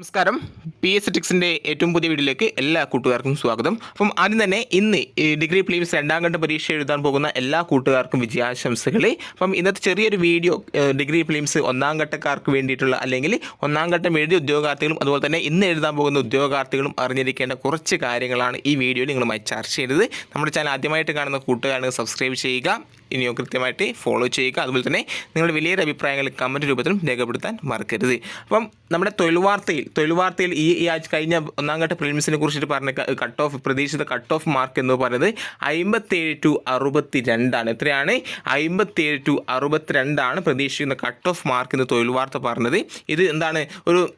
നമസ്കാരം. P S ടിക്സിന്റെ ഏറ്റവും പുതിയ വീഡിയോയിലേക്ക് എല്ലാ കൂട്ടുകാർക്കും സ്വാഗതം. അപ്പം ആദ്യം തന്നെ ഇന്ന് ഡിഗ്രി പ്ലീസ് രണ്ടാം ഘട്ട പരീക്ഷ എഴുതാൻ പോകുന്ന എല്ലാ കൂട്ടുകാർക്കും വിജയാശംസകൾ അപ്പം ഇന്നത്തെ ചെറിയൊരു വീഡിയോ ഡിഗ്രി പ്ലീംസ് ഒന്നാം ഘട്ടക്കാർക്ക് വേണ്ടിയിട്ടുള്ള അല്ലെങ്കിൽ ഒന്നാം ഘട്ടം എഴുതിയ ഉദ്യോഗാർത്ഥികളും അതുപോലെ തന്നെ ഇന്ന് എഴുതാൻ പോകുന്ന ഉദ്യോഗാർത്ഥികളും അറിഞ്ഞിരിക്കേണ്ട കുറച്ച് കാര്യങ്ങളാണ് ഈ വീഡിയോയിൽ നിങ്ങളുമായി ചർച്ച ചെയ്തത്. നമ്മുടെ ചാനൽ ആദ്യമായിട്ട് കാണുന്ന കൂട്ടുകാരാണ് സബ്സ്ക്രൈബ് ചെയ്യുക. ഇനിയോ കൃത്യമായിട്ട് ഫോളോ ചെയ്യുക. അതുപോലെ തന്നെ നിങ്ങളുടെ വലിയൊരു അഭിപ്രായങ്ങൾ കമന്റ് രൂപത്തിലും രേഖപ്പെടുത്താൻ മറക്കരുത്. അപ്പം നമ്മുടെ തൊഴിൽ വാർത്തയിൽ തൊഴിൽ വാർത്തയിൽ ഈ കഴിഞ്ഞ ഒന്നാം ഘട്ട പ്രിലിംസിനെ കുറിച്ചിട്ട് പറഞ്ഞ കട്ട് ഓഫ് പ്രതീക്ഷിത കട്ട് ഓഫ് മാർക്ക് എന്ന് പറയുന്നത് അമ്പത്തേഴ് ടു അറുപത്തി രണ്ടാണ് എത്രയാണ്? അമ്പത്തേഴ് ടു അറുപത്തിരണ്ടാണ് പ്രതീക്ഷിക്കുന്ന കട്ട് ഓഫ് മാർക്ക് എന്ന് തൊഴിൽ വാർത്ത പറഞ്ഞത്. ഇത് എന്താണ്? ഒരു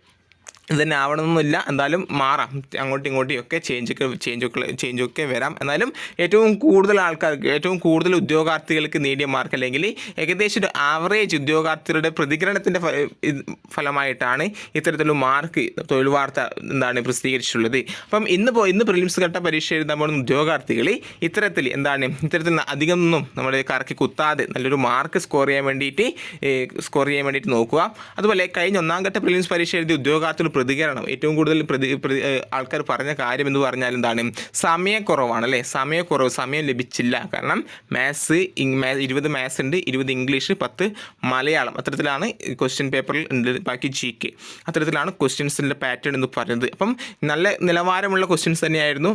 ഇത് തന്നെ ആവണമെന്നില്ല. എന്തായാലും മാറാം. അങ്ങോട്ടും ഇങ്ങോട്ടും ഒക്കെ ചേഞ്ച് ചേഞ്ചൊക്കെ ചേഞ്ച് ഒക്കെ വരാം. എന്നാലും ഏറ്റവും കൂടുതൽ ആൾക്കാർക്ക് ഏറ്റവും കൂടുതൽ ഉദ്യോഗാർത്ഥികൾക്ക് നേടിയ മാർക്ക് അല്ലെങ്കിൽ ഏകദേശം ഒരു ആവറേജ് ഉദ്യോഗാർത്ഥികളുടെ പ്രതികരണത്തിന്റെ ഫലമായിട്ടാണ് ഇത്തരത്തിലുള്ള മാർക്ക് തൊഴിൽ വാർത്ത എന്താണ് പ്രസിദ്ധീകരിച്ചിട്ടുള്ളത്. അപ്പം ഇന്ന് പോ ഇന്ന് പ്രിലിംസ് ഘട്ട പരീക്ഷ എഴുതാൻ പോകുന്ന ഉദ്യോഗാർത്ഥികൾ ഇത്തരത്തിൽ എന്താണ് ഇത്തരത്തിൽ അധികം ഒന്നും നമ്മുടെ കറക്കി കുത്താതെ നല്ലൊരു മാർക്ക് സ്കോർ ചെയ്യാൻ വേണ്ടിയിട്ട് സ്കോർ ചെയ്യാൻ വേണ്ടിയിട്ട് നോക്കുക. അതുപോലെ കഴിഞ്ഞ ഒന്നാം ഘട്ട പ്രിലിംസ് പരീക്ഷ എഴുതിയ ഉദ്യോഗാർത്ഥികൾ പ്രതികരണം. ഏറ്റവും കൂടുതൽ പ്രതി ആൾക്കാർ പറഞ്ഞ കാര്യം എന്ന് പറഞ്ഞാൽ എന്താണ്? സമയക്കുറവാണ് അല്ലേ? സമയക്കുറവ് സമയം ലഭിച്ചില്ല. കാരണം മാത്സ് ഇരുപത് മാത്സ് ഉണ്ട് ഇരുപത് ഇംഗ്ലീഷ് പത്ത് മലയാളം അത്തരത്തിലാണ് ക്വസ്റ്റ്യൻ പേപ്പറിൽ ഉണ്ട് ബാക്കി ജി കെ അത്തരത്തിലാണ് ക്വസ്റ്റ്യൻസിന്റെ പാറ്റേൺ എന്ന് പറയുന്നത്. അപ്പം നല്ല നിലവാരമുള്ള ക്വസ്റ്റ്യൻസ് തന്നെയായിരുന്നു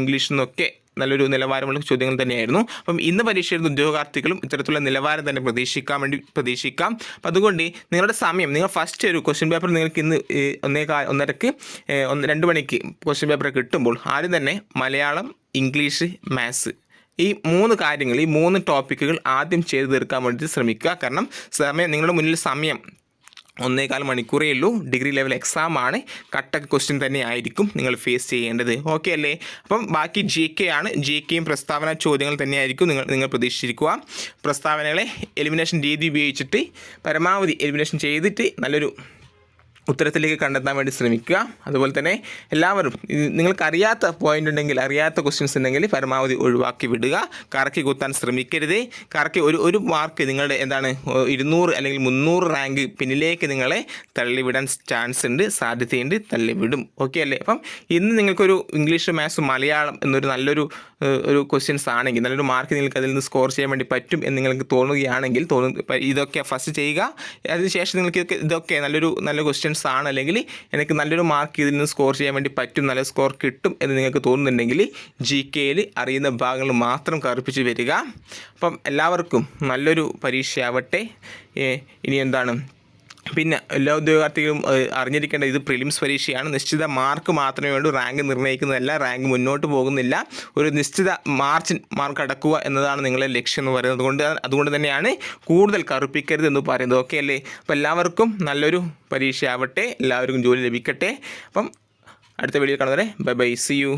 ഇംഗ്ലീഷിൽ നിന്നും ഒക്കെ. നല്ലൊരു നിലവാരമുള്ള ചോദ്യങ്ങൾ തന്നെയായിരുന്നു. അപ്പം ഇന്ന് പരീക്ഷ എഴുതുന്ന ഉദ്യോഗാർത്ഥികളും ഇത്തരത്തിലുള്ള നിലവാരം തന്നെ പ്രതീക്ഷിക്കാൻ വേണ്ടി പ്രതീക്ഷിക്കാം. അപ്പം അതുകൊണ്ട് നിങ്ങളുടെ സമയം നിങ്ങൾ ഫസ്റ്റ് ഒരു ക്വസ്റ്റ്യൻ പേപ്പർ നിങ്ങൾക്ക് ഇന്ന് ഏ, ഒന്നേ കാ ഒന്നരക്ക് ഒന്ന് രണ്ട് മണിക്ക് ക്വസ്റ്റ്യൻ പേപ്പർ കിട്ടുമ്പോൾ ആദ്യം തന്നെ മലയാളം ഇംഗ്ലീഷ് മാത്സ് ഈ മൂന്ന് കാര്യങ്ങൾ ഈ മൂന്ന് ടോപ്പിക്കുകൾ ആദ്യം ചെയ്തു തീർക്കാൻ വേണ്ടി ശ്രമിക്കുക. കാരണം സമയം നിങ്ങളുടെ മുന്നിൽ സമയം ഒന്നേകാൽ മണിക്കൂറേ ഉള്ളൂ ഡിഗ്രി ലെവൽ എക്സാം ആണ് കട്ടക്ക് ക്വസ്റ്റ്യൻ തന്നെ ആയിരിക്കും നിങ്ങൾ ഫേസ് ചെയ്യേണ്ടത്. ഓക്കെ അല്ലേ? അപ്പം ബാക്കി ജി കെ ആണ്. ജി കെയും പ്രസ്താവന ചോദ്യങ്ങൾ തന്നെയായിരിക്കും നിങ്ങൾ നിങ്ങൾ പ്രതീക്ഷിച്ചിരിക്കുക. പ്രസ്താവനകളെ എലിമിനേഷൻ രീതി ഉപയോഗിച്ചിട്ട് പരമാവധി എലിമിനേഷൻ ചെയ്തിട്ട് നല്ലൊരു ഉത്തരത്തിലേക്ക് കണ്ടെത്താൻ വേണ്ടി ശ്രമിക്കുക. അതുപോലെ തന്നെ എല്ലാവരും നിങ്ങൾക്കറിയാത്ത പോയിന്റ് ഉണ്ടെങ്കിൽ അറിയാത്ത ക്വസ്റ്റ്യൻസ് ഉണ്ടെങ്കിൽ പരമാവധി ഒഴിവാക്കി വിടുക. കറക്കി കുത്താൻ ശ്രമിക്കരുത്. കറക്കി ഒരു ഒരു മാർക്ക് നിങ്ങളുടെ എന്താണ് ഇരുന്നൂറ് അല്ലെങ്കിൽ മുന്നൂറ് റാങ്ക് പിന്നിലേക്ക് നിങ്ങളെ തള്ളിവിടാൻ ചാൻസ് ഉണ്ട് സാധ്യതയുണ്ട് തള്ളിവിടും. ഓക്കെ അല്ലേ? അപ്പം ഇന്ന് നിങ്ങൾക്കൊരു ഇംഗ്ലീഷ് മാത്സ് മലയാളം എന്നൊരു നല്ലൊരു ഒരു ക്വസ്റ്റ്യൻസ് ആണെങ്കിൽ നല്ലൊരു മാർക്ക് നിങ്ങൾക്ക് അതിൽ നിന്ന് സ്കോർ ചെയ്യാൻ വേണ്ടി പറ്റും എന്ന് നിങ്ങൾക്ക് തോന്നുകയാണെങ്കിൽ തോന്നുന്നു ഇതൊക്കെ ഫസ്റ്റ് ചെയ്യുക. അതിനുശേഷം നിങ്ങൾക്ക് ഇതൊക്കെ നല്ലൊരു നല്ല ക്വസ്റ്റ്യൻസ് ആണ്. അല്ലെങ്കിൽ എനിക്ക് നല്ലൊരു മാർക്ക് ഇതിൽ നിന്ന് സ്കോർ ചെയ്യാൻ വേണ്ടി പറ്റും നല്ല സ്കോർ കിട്ടും എന്ന് നിങ്ങൾക്ക് തോന്നുന്നുണ്ടെങ്കിൽ ജി കെയിൽ അറിയുന്ന ഭാഗങ്ങൾ മാത്രം കറുപ്പിച്ച് വരിക. അപ്പം എല്ലാവർക്കും നല്ലൊരു പരീക്ഷയാവട്ടെ. ഇനി എന്താണ്? പിന്നെ എല്ലാ ഉദ്യോഗാർത്ഥികളും അറിഞ്ഞിരിക്കേണ്ട ഇത് പ്രിലിംസ് പരീക്ഷയാണ്. നിശ്ചിത മാർക്ക് മാത്രമേ വേണ്ടൂ റാങ്ക് നിർണയിക്കുന്നതല്ല റാങ്ക് മുന്നോട്ട് പോകുന്നില്ല. ഒരു നിശ്ചിത മാർജിൻ മാർക്ക് അടക്കുക എന്നതാണ് നിങ്ങളെ ലക്ഷ്യം എന്ന് പറയുന്നത്. അതുകൊണ്ട് അതുകൊണ്ട് തന്നെയാണ് കൂടുതൽ കറുപ്പിക്കരുത് എന്ന് പറയുന്നത്. ഓക്കെ അല്ലേ? അപ്പോൾ എല്ലാവർക്കും നല്ലൊരു പരീക്ഷയാവട്ടെ. എല്ലാവർക്കും ജോലി ലഭിക്കട്ടെ. അപ്പം അടുത്ത വീഡിയോ കാണുന്നവരെ ബൈ ബൈ. C U